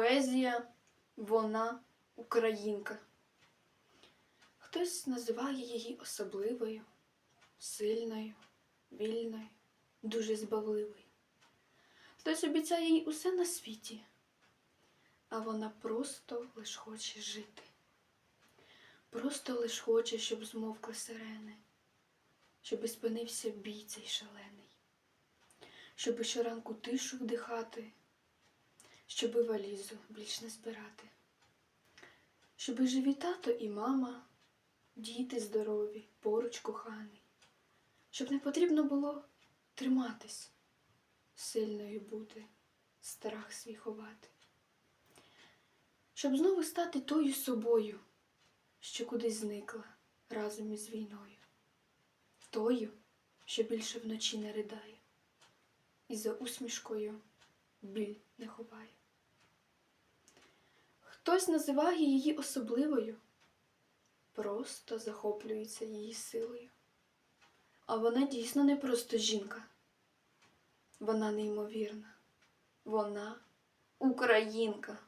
поезія, вона українка. Хтось називає її особливою, сильною, вільною, дуже збавливою. Хтось обіцяє їй усе на світі, а вона просто лиш хоче жити. Просто лиш хоче, щоб змовкли сирени, щоби спинився бій цей шалений, щоби щоранку тишу вдихати, щоби валізу більш не збирати, щоби живі тато і мама, діти здорові, поруч коханий, щоб не потрібно було триматись, сильною бути, страх свій ховати, щоб знову стати тою собою що кудись зникла разом із війною, тою, що більше вночі не ридає, і за усмішкою біль не ховає. Хтось називає її особливою, просто захоплюється її силою. А вона дійсно не просто жінка. Вона неймовірна. Вона українка.